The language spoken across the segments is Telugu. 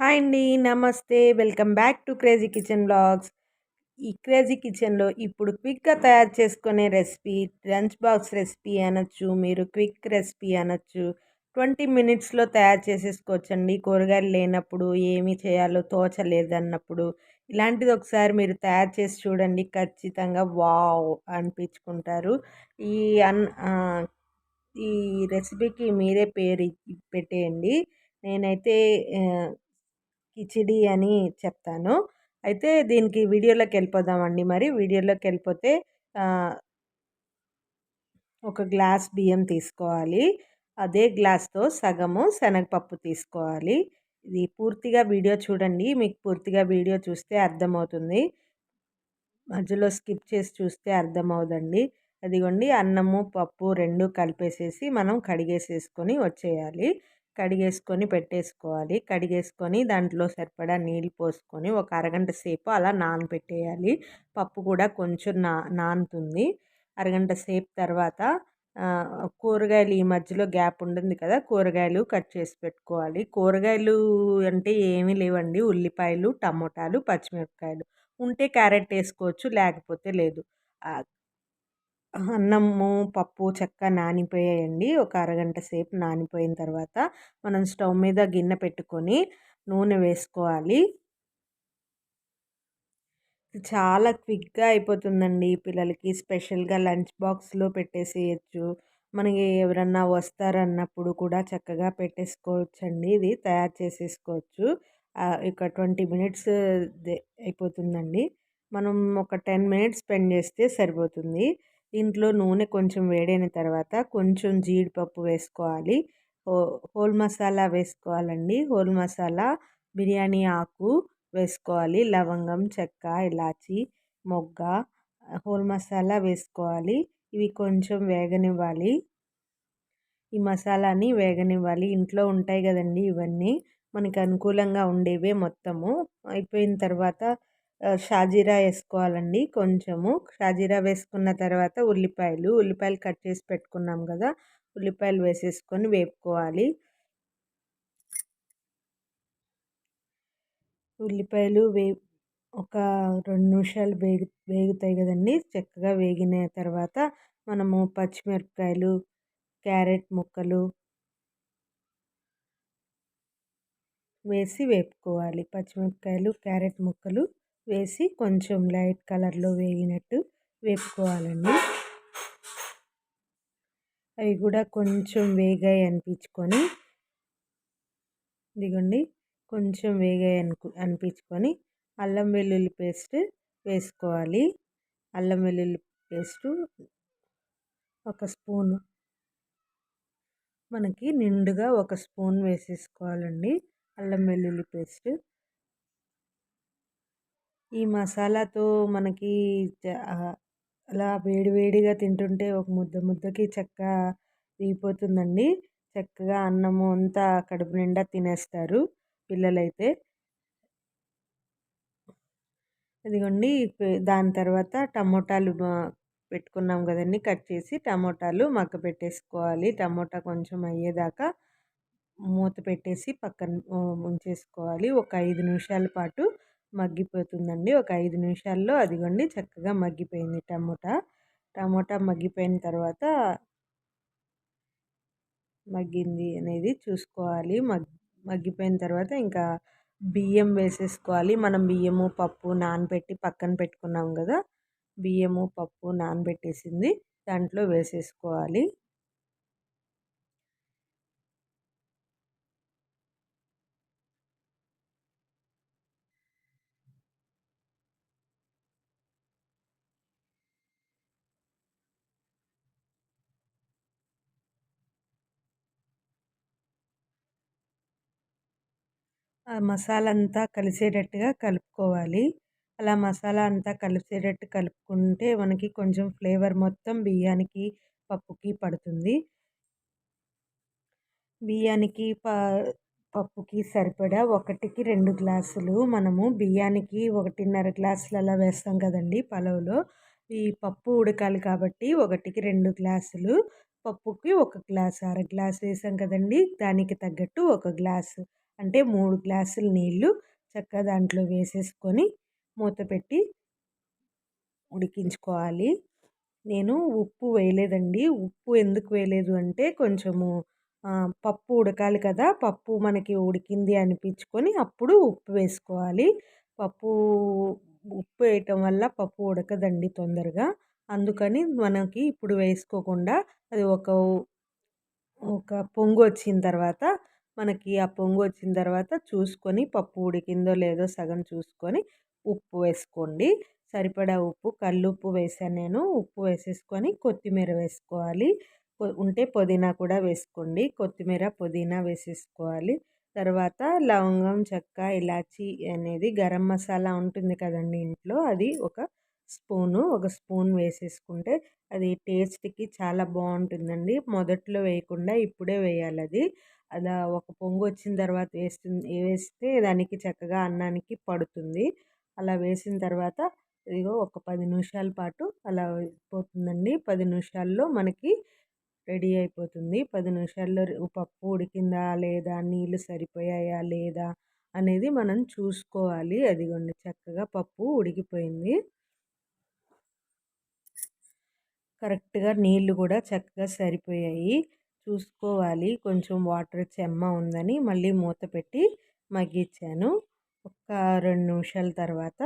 హాయ్ అండి నమస్తే. Welcome back to crazy kitchen blogs ఈ క్రేజీ కిచెన్లో ఇప్పుడు క్విక్గా తయారు చేసుకునే రెసిపీ లంచ్ బాక్స్ రెసిపీ అనొచ్చు మీరు క్విక్ రెసిపీ అనొచ్చు ట్వంటీ మినిట్స్లో తయారు చేసేసుకోవచ్చండి. కూరగాయలు లేనప్పుడు ఏమి చేయాలో తోచలేదన్నప్పుడు ఇలాంటిది ఒకసారి మీరు తయారు చేసి చూడండి. ఖచ్చితంగా వావ్ అనిపించుకుంటారు. ఈ అన్ ఈ రెసిపీకి మీరే పేరు పెట్టేయండి. నేనైతే కిచిడి అని చెప్తాను. అయితే దీనికి వీడియోలోకి వెళ్ళిపోదామండి మరి. వీడియోలోకి వెళ్ళిపోతే ఒక గ్లాస్ బియ్యం తీసుకోవాలి. అదే గ్లాస్తో సగము శనగపప్పు తీసుకోవాలి. ఇది పూర్తిగా వీడియో చూడండి. మీకు పూర్తిగా వీడియో చూస్తే అర్థమవుతుంది. మధ్యలో స్కిప్ చేసి చూస్తే అర్థమవుదండి. అదిగోండి అన్నము పప్పు రెండు కలిపేసేసి మనం కడిగేసేసుకొని వచ్చేయాలి. కడిగేసుకొని పెట్టేసుకోవాలి. కడిగేసుకొని దాంట్లో సరిపడా నీళ్ళు పోసుకొని ఒక అరగంట సేపు అలా నానబెట్టేయాలి. పప్పు కూడా కొంచెం నా నానుతుంది. అరగంట సేపు తర్వాత కూరగాయలు ఈ మధ్యలో గ్యాప్ ఉంటుంది కదా కూరగాయలు కట్ చేసి పెట్టుకోవాలి. కూరగాయలు అంటే ఏమీ లేవండి. ఉల్లిపాయలు టమోటాలు పచ్చిమిరపకాయలు. ఉంటే క్యారెట్ వేసుకోవచ్చు లేకపోతే లేదు. అన్నము పప్పు చెక్క నానిపోయాయండి. ఒక అరగంట సేపు నానిపోయిన తర్వాత మనం స్టవ్ మీద గిన్నె పెట్టుకొని నూనె వేసుకోవాలి. చాలా క్విక్గా అయిపోతుందండి. పిల్లలకి స్పెషల్గా లంచ్ బాక్స్లో పెట్టేసేయచ్చు. మనకి ఎవరన్నా వస్తారన్నప్పుడు కూడా చక్కగా పెట్టేసుకోవచ్చండి. ఇది తయారు చేసేసుకోవచ్చు. ఇక ట్వంటీ మినిట్స్ అయిపోతుందండి. మనం ఒక టెన్ మినిట్స్ స్పెండ్ చేస్తే సరిపోతుంది. దీంట్లో నూనె కొంచెం వేడైన తర్వాత కొంచెం జీడిపప్పు వేసుకోవాలి. హోల్ మసాలా వేసుకోవాలండి. హోల్ మసాలా బిర్యానీ ఆకు వేసుకోవాలి. లవంగం చెక్క ఇలాచి మొగ్గ హోల్ మసాలా వేసుకోవాలి. ఇవి కొంచెం వేగనివ్వాలి. ఈ మసాలాని వేగనివ్వాలి. ఇంట్లో ఉంటాయి కదండి ఇవన్నీ. మనకి అనుకూలంగా ఉండేవే మొత్తము. అయిపోయిన తర్వాత షాజీరా వేసుకోవాలండి కొంచెము. షాజీరా వేసుకున్న తర్వాత ఉల్లిపాయలు ఉల్లిపాయలు కట్ చేసి పెట్టుకున్నాం కదా ఉల్లిపాయలు వేసేసుకొని వేపుకోవాలి. ఉల్లిపాయలు వే ఒక రెండు నిమిషాలు వేగు వేగుతాయి కదండి చక్కగా వేగిన తర్వాత మనము పచ్చిమిరపకాయలు క్యారెట్ ముక్కలు వేసి వేపుకోవాలి. పచ్చిమిరపకాయలు క్యారెట్ ముక్కలు వేసి కొంచెం లైట్ కలర్లో వేగినట్టు వేపుకోవాలండి. అవి కూడా కొంచెం వేగాయి అనిపించుకొని ఇదిగోండి కొంచెం వేగాయి అనుకు అనిపించుకొని అల్లం వెల్లుల్లి పేస్ట్ వేసుకోవాలి. అల్లం వెల్లుల్లి పేస్టు ఒక స్పూను. మనకి నిండుగా ఒక స్పూన్ వేసేసుకోవాలండి అల్లం వెల్లుల్లి పేస్ట్. ఈ మసాలాతో మనకి అలా వేడివేడిగా తింటుంటే ఒక ముద్ద ముద్దకి చక్క దిగిపోతుందండి. చక్కగా అన్నము అంతా కడుపు నిండా తినేస్తారు పిల్లలైతే. ఇదిగోండి దాని తర్వాత టమోటాలు పెట్టుకున్నాం కదండి కట్ చేసి టమోటాలు మగ్గ పెట్టేసుకోవాలి. టమోటా కొంచెం అయ్యేదాకా మూత పెట్టేసి పక్కన ఉంచేసుకోవాలి ఒక ఐదు నిమిషాల పాటు మగ్గిపోతుందండి. ఒక ఐదు నిమిషాల్లో అదిగోండి చక్కగా మగ్గిపోయింది టమోటా. టమోటా మగ్గిపోయిన తర్వాత మగ్గింది అనేది చూసుకోవాలి. మగ్ మగ్గిపోయిన తర్వాత ఇంకా బియ్యం వేసేసుకోవాలి. మనం బియ్యము పప్పు నానబెట్టి పక్కన పెట్టుకున్నాం కదా. బియ్యము పప్పు నానబెట్టేసింది. దాంట్లో వేసేసుకోవాలి. మసాలా అంతా కలిసేటట్టుగా కలుపుకోవాలి. అలా మసాలా అంతా కలిసేటట్టు కలుపుకుంటే మనకి కొంచెం ఫ్లేవర్ మొత్తం బియ్యానికి పప్పుకి పడుతుంది. బియ్యానికి ప పప్పుకి సరిపడా ఒకటికి రెండు గ్లాసులు మనము బియ్యానికి ఒకటిన్నర గ్లాసులు అలా వేస్తాం కదండి పలావ్లో ఈ పప్పు ఉడకాలి కాబట్టి ఒకటికి రెండు గ్లాసులు పప్పుకి ఒక గ్లాస్ అర గ్లాస్ వేసాం కదండి. దానికి తగ్గట్టు ఒక గ్లాసు అంటే మూడు గ్లాసులు నీళ్ళు చక్కగా దాంట్లో వేసేసుకొని మూత పెట్టి ఉడికించుకోవాలి. నేను ఉప్పు వేయలేదండి. ఉప్పు ఎందుకు వేయలేదు అంటే కొంచెము పప్పు ఉడకాలి కదా పప్పు మనకి ఉడికింది అనిపించుకొని అప్పుడు ఉప్పు వేసుకోవాలి. పప్పు ఉప్పు వేయటం వల్ల పప్పు ఉడకదండి తొందరగా. అందుకని మనకి ఇప్పుడు వేసుకోకుండా అది ఒక ఒక పొంగు వచ్చిన తర్వాత మనకి ఆ పొంగు వచ్చిన తర్వాత చూసుకొని పప్పు ఉడికిందో లేదో సగం చూసుకొని ఉప్పు వేసుకోండి. సరిపడా ఉప్పు కల్లుప్పు వేసాను నేను. ఉప్పు వేసేసుకొని కొత్తిమీర వేసుకోవాలి. ఉంటే పుదీనా కూడా వేసుకోండి. కొత్తిమీర పుదీనా వేసేసుకోవాలి. తర్వాత లవంగం చెక్క ఇలాచి అనేది గరం మసాలా ఉంటుంది కదండి ఇంట్లో. అది ఒక స్పూను ఒక స్పూన్ వేసేసుకుంటే అది టేస్ట్కి చాలా బాగుంటుందండి. మొదట్లో వేయకుండా ఇప్పుడే వేయాలి అది అలా ఒక పొంగు వచ్చిన తర్వాత వేస్తుంది వేస్తే దానికి చక్కగా అన్నానికి పడుతుంది. అలా వేసిన తర్వాత ఇదిగో ఒక పది నిమిషాల పాటు అలా పోతుందండి పది నిమిషాల్లో మనకి రెడీ అయిపోతుంది. పది నిమిషాల్లో పప్పు ఉడికిందా లేదా నీళ్ళు సరిపోయాయా లేదా అనేది మనం చూసుకోవాలి. అదిగోండి చక్కగా పప్పు ఉడికిపోయింది. కరెక్ట్గా నీళ్ళు కూడా చక్కగా సరిపోయాయి. చూసుకోవాలి. కొంచెం వాటర్ చెమ్మ ఉందని మళ్ళీ మూత పెట్టి మగ్గించాను. ఒక రెండు నిమిషాల తర్వాత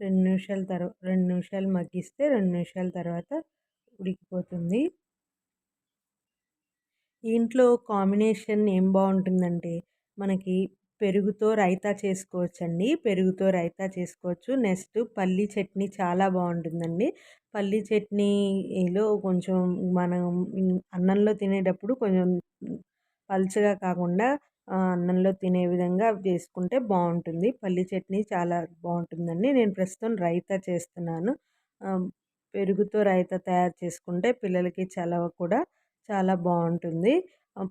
రెండు నిమిషాల తర్వాత రెండు నిమిషాలు మగ్గిస్తే రెండు నిమిషాల తర్వాత ఉడికిపోతుంది. ఇంట్లో కాంబినేషన్ ఏం బాగుంటుందంటే మనకి పెరుగుతో రైతా చేసుకోవచ్చండి. పెరుగుతో రైతా చేసుకోవచ్చు. నెక్స్ట్ పల్లి చట్నీ చాలా బాగుంటుందండి. పల్లి చట్నీలో కొంచెం మనం అన్నంలో తినేటప్పుడు కొంచెం పలుచగా కాకుండా అన్నంలో తినే విధంగా చేసుకుంటే బాగుంటుంది. పల్లి చట్నీ చాలా బాగుంటుందండి. నేను ప్రస్తుతం రైతా చేస్తున్నాను. పెరుగుతో రైతా తయారు చేసుకుంటే పిల్లలకి చలవ కూడా చాలా బాగుంటుంది.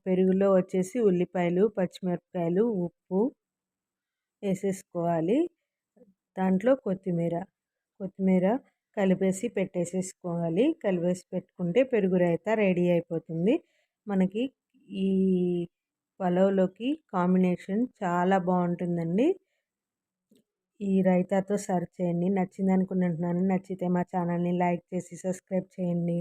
పెరుగులో వచ్చేసి ఉల్లిపాయలు పచ్చిమిరపకాయలు ఉప్పు వేసేసుకోవాలి. దాంట్లో కొత్తిమీర కొత్తిమీర కలిపేసి పెట్టేసేసుకోవాలి. కలిపేసి పెట్టుకుంటే పెరుగు రైతా రెడీ అయిపోతుంది. మనకి ఈ పలావ్లోకి కాంబినేషన్ చాలా బాగుంటుందండి. ఈ రైతాతో సర్వ్ చేయండి. నచ్చింది అనుకుంటున్నాను నచ్చితే మా ఛానల్ని లైక్ చేసి సబ్స్క్రైబ్ చేయండి.